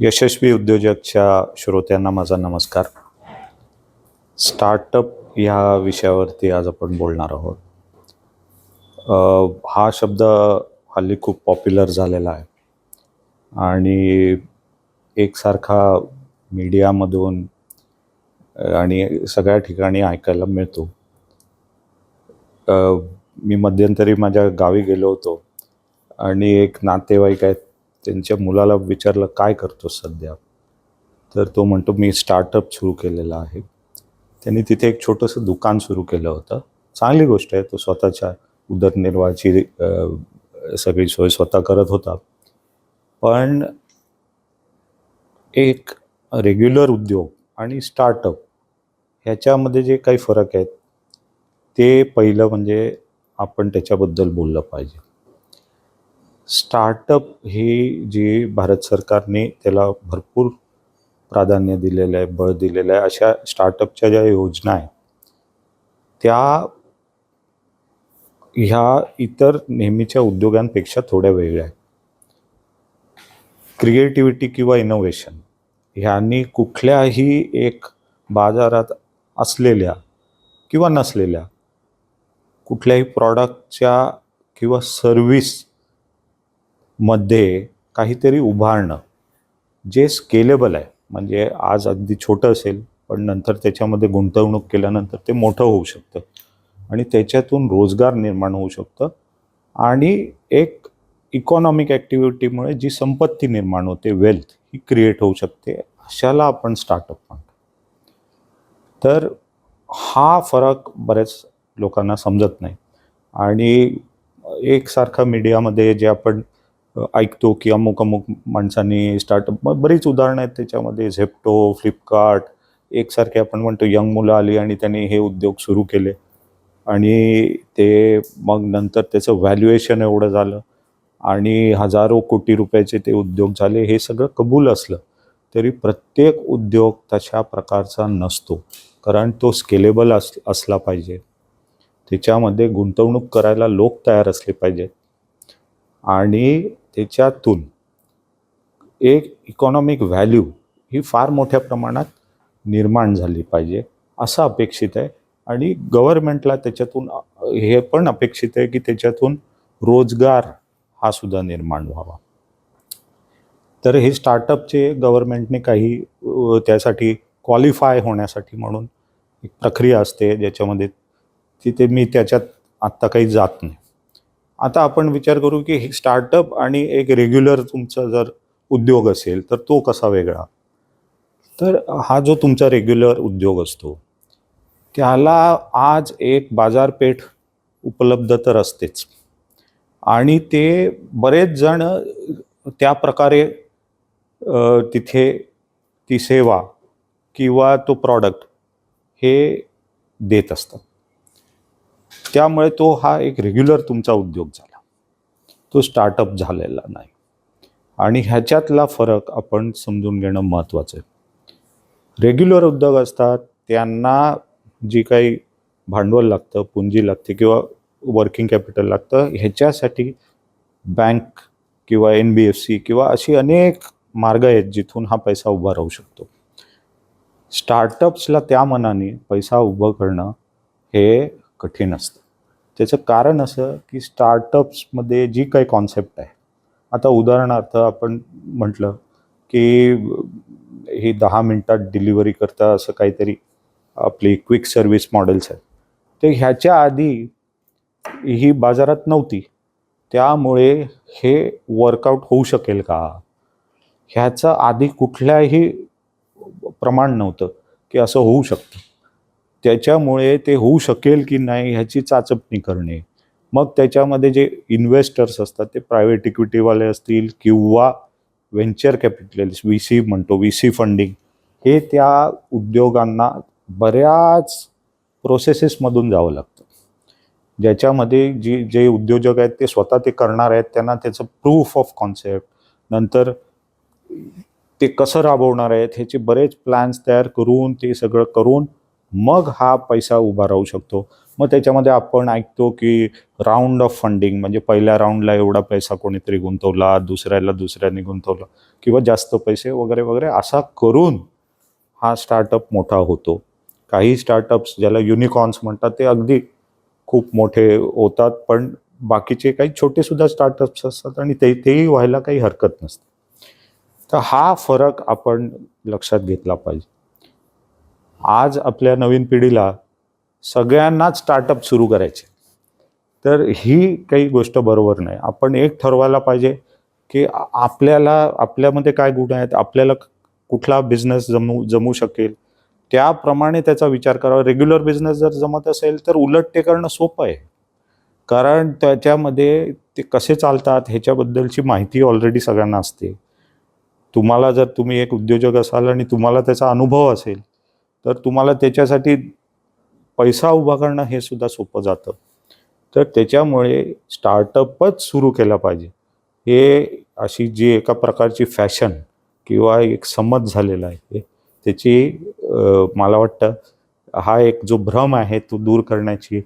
यशस्वी उद्योजकच्या श्रोत्यांना माझा नमस्कार. स्टार्टअप ह्या विषयावरती आज आपण बोलणार आहोत. हा शब्द हल्ली खूप पॉप्युलर झालेला आहे. आणि एकसारखा मीडियामधून आणि सगळ्या ठिकाणी ऐकायला मिळतो. मी मध्यंतरी माझ्या गावी गेलो होतो. आणि एक नातेवाईक आहेत त्यांच्या मुलाला विचारलं काय करतो सध्या? तर तो म्हणतो मी स्टार्टअप सुरू केलेला आहे. त्यांनी तिथे एक छोटंसं दुकान सुरू केलं होतं. चांगली गोष्ट आहे तो स्वतःच्या उदरनिर्वाहाची सगळी सोय स्वतः करत होता. पण एक रेग्युलर उद्योग आणि स्टार्टअप ह्याच्यामध्ये जे काही फरक आहेत ते पहिलं म्हणजे आपण त्याच्याबद्दल बोललं पाहिजे. स्टार्टअप ही जी भारत सरकारने त्याला भरपूर प्राधान्य दिलेलं आहे बळ दिलेलं आहे अशा स्टार्टअपच्या ज्या योजना आहेत त्या ह्या इतर नेहमीच्या उद्योगांपेक्षा थोड्या वेगळ्या आहेत. क्रिएटिव्हिटी किंवा इनोव्हेशन ह्यांनी कुठल्याही एक बाजारात असलेल्या किंवा नसलेल्या कुठल्याही प्रॉडक्टच्या किंवा सर्विस मध्ये काहीतरी उभारणं जे स्केलेबल आहे. म्हणजे आज अगदी छोटं असेल पण नंतर त्याच्यामध्ये गुंतवणूक केल्यानंतर ते मोठं होऊ शकतं. आणि त्याच्यातून रोजगार निर्माण होऊ शकतं. आणि एक इकॉनॉमिक ॲक्टिव्हिटीमुळे जी संपत्ती निर्माण होते वेल्थ ही क्रिएट होऊ शकते अशाला आपण स्टार्टअप म्हणतो. तर हा फरक बऱ्याच लोकांना समजत नाही. आणि एकसारखा मीडियामध्ये जे आपण ऐकतो की अमुक अमुक माणसांनी स्टार्टअप बरीच उदाहरणं आहेत त्याच्यामध्ये. झेप्टो फ्लिपकार्ट एकसारखे आपण म्हणतो यंग मुलं आली आणि त्यांनी हे उद्योग सुरू केले. आणि ते मग नंतर त्याचं व्हॅल्युएशन एवढं झालं. आणि हजारो कोटी रुपयाचे ते उद्योग झाले. हे सगळं कबूल असलं तरी प्रत्येक उद्योग तशा प्रकारचा नसतो. कारण तो स्केलेबल अस असला पाहिजे. त्याच्यामध्ये गुंतवणूक करायला लोक तयार असले पाहिजेत. आणि त्याच्यातून एक इकॉनॉमिक व्हॅल्यू ही फार मोठ्या प्रमाणात निर्माण झाली पाहिजे असं अपेक्षित आहे. आणि गव्हर्मेंटला त्याच्यातून हे पण अपेक्षित आहे की त्याच्यातून रोजगार हा सुद्धा निर्माण व्हावा. तर हे स्टार्टअपचे गव्हर्मेंटने काही त्यासाठी क्वालिफाय होण्यासाठी म्हणून एक प्रक्रिया असते ज्याच्यामध्ये तिथे मी त्याच्यात आत्ता काही जात नाही. आता आपण विचार करू की हे स्टार्टअप आणि एक रेग्युलर तुमचा जर उद्योग असेल तर तो कसा वेगळा? तर हा जो तुमचा रेग्युलर उद्योग असतो त्याला आज एक बाजारपेठ उपलब्ध तर असतेच. आणि ते बरेच जण त्या प्रकारे तिथे ती सेवा किंवा तो प्रॉडक्ट हे देत असतात. त्यामुळे तो हा एक रेग्युलर तुमचा उद्योग झाला. तो स्टार्टअप झालेला नाही. आणि ह्याच्यातला फरक आपण समजून घेणं महत्त्वाचं आहे. रेग्युलर उद्योग असतात त्यांना जी काही भांडवल लागतं पुंजी लागते किंवा वर्किंग कॅपिटल लागतं ह्याच्यासाठी बँक किंवा एन बी एफ सी किंवा अशी अनेक मार्ग आहेत जिथून हा पैसा उभा राहू शकतो. स्टार्टअप्सला त्या मनाने पैसा उभं करणं हे कठीण असतं. त्याचं कारण असं की स्टार्टअप्समध्ये जी काही कॉन्सेप्ट आहे आता उदाहरणार्थ आपण म्हटलं की ही दहा मिनटात डिलिव्हरी करता असं काहीतरी आपली क्विक सर्व्हिस मॉडेल्स आहेत. ते ह्याच्या आधी ही बाजारात नव्हती. त्यामुळे हे वर्कआउट होऊ शकेल का? ह्याचं आधी कुठल्याही प्रमाण नव्हतं की असं होऊ शकतं. त्याच्यामुळे ते होऊ शकेल की नाही ह्याची चाचपणी करणे. मग त्याच्यामध्ये जे इन्व्हेस्टर्स असतात ते प्रायव्हेट इक्विटीवाले असतील किंवा व्हेंचर कॅपिटलिस्ट व्ही सी म्हणतो व्ही सी फंडिंग हे त्या उद्योगांना बऱ्याच प्रोसेसेसमधून जावं लागतं. ज्याच्यामध्ये जी जे उद्योजक आहेत ते स्वतः ते करणार आहेत त्यांना त्याचं प्रूफ ऑफ कॉन्सेप्ट नंतर ते कसं राबवणार आहेत ह्याचे बरेच प्लॅन्स तयार करून ते सगळं करून मग हा पैसा उभा राहू शकतो. मग त्याच्यामध्ये आपण ऐकतो की राऊंड ऑफ फंडिंग म्हणजे पहिल्या राऊंडला एवढा पैसा कोणीतरी गुंतवला दुसऱ्याला दुसऱ्याने गुंतवला किंवा जास्त पैसे वगैरे वगैरे असा करून हा स्टार्टअप मोठा होतो. काही स्टार्टअप्स ज्याला युनिकॉर्न्स म्हणतात ते अगदी खूप मोठे होतात पण बाकीचे काही छोटे सुद्धा स्टार्टअप्स असतात आणि ते तेही व्हायला काही हरकत नसते. तर हा फरक आपण लक्षात घेतला पाहिजे. आज आपल्या नवीन पिढीला सगळ्यांनाच स्टार्टअप सुरू करायचे. तर ही काही गोष्ट बरोबर नाही. आपण एक ठरवायला पाहिजे की आपल्याला आपल्यामध्ये काय गुण आहेत आपल्याला कुठला बिझनेस जमू जमू शकेल त्याप्रमाणे त्याचा विचार करावा. रेग्युलर बिझनेस जर जमत असेल तर उलट ते करणं सोपं आहे. कारण त्याच्यामध्ये ते कसे चालतात ह्याच्याबद्दलची माहिती ऑलरेडी सगळ्यांना असते. तुम्हाला जर तुम्ही एक उद्योजक असाल आणि तुम्हाला त्याचा अनुभव असेल तर तुम्हाला त्याच्यासाठी पैसा उभा करणं हे सुद्धा सोपं जातं. तर त्याच्यामुळे स्टार्टअपच सुरू केला पाहिजे. हे अशी जी एका प्रकारची फॅशन किंवा एक समज झालेला आहे त्याची मला वाटतं हा एक जो भ्रम आहे तो दूर करण्याची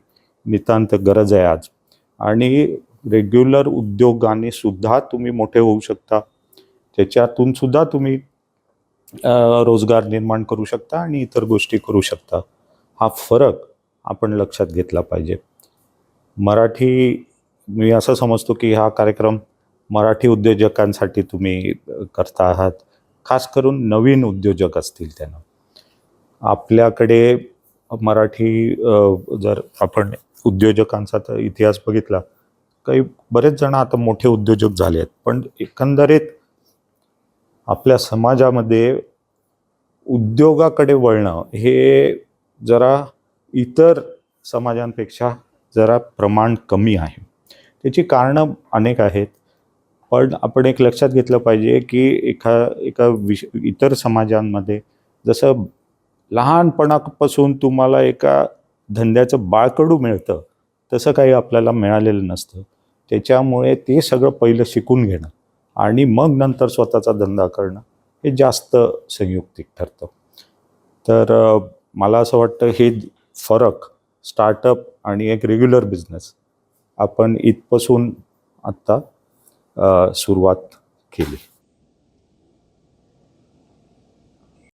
नितांत गरज आहे आज. आणि रेग्युलर उद्योगाने सुद्धा तुम्ही मोठे होऊ शकता. त्याच्यातून सुद्धा तुम्ही रोजगार निर्माण करू शकता आणि इतर गोष्टी करू शकता. हा फरक आपण लक्षात घेतला पाहिजे. मराठी मी असं समजतो की हा कार्यक्रम मराठी उद्योजकांसाठी तुम्ही करता आहात. खास करून नवीन उद्योजक असतील त्यांना. आपल्याकडे मराठी जर आपण उद्योजकांचा तर इतिहास बघितला काही बरेच जण आता मोठे उद्योजक झाले आहेत पण एकंदरीत आपल्या समाजामध्ये उद्योगाकडे वळणं हे जरा इतर समाजांपेक्षा जरा प्रमाण कमी आहे. त्याची कारणं अनेक आहेत. पण आपण एक लक्षात घेतलं पाहिजे की एका एका विश इतर समाजांमध्ये जसं लहानपणापासून तुम्हाला एका धंद्याचं बाळकडू मिळतं तसं काही आपल्याला मिळालेलं नसतं. त्याच्यामुळे ते सगळं पहिलं शिकून घेणं. आणि मग नंतर स्वतःचा धंदा करणं हे जास्त संयुक्तिक ठरतं. तर मला असं वाटतं हे फरक स्टार्टअप आणि एक रेग्युलर बिझनेस आपण इथपासून आत्ता सुरुवात केली.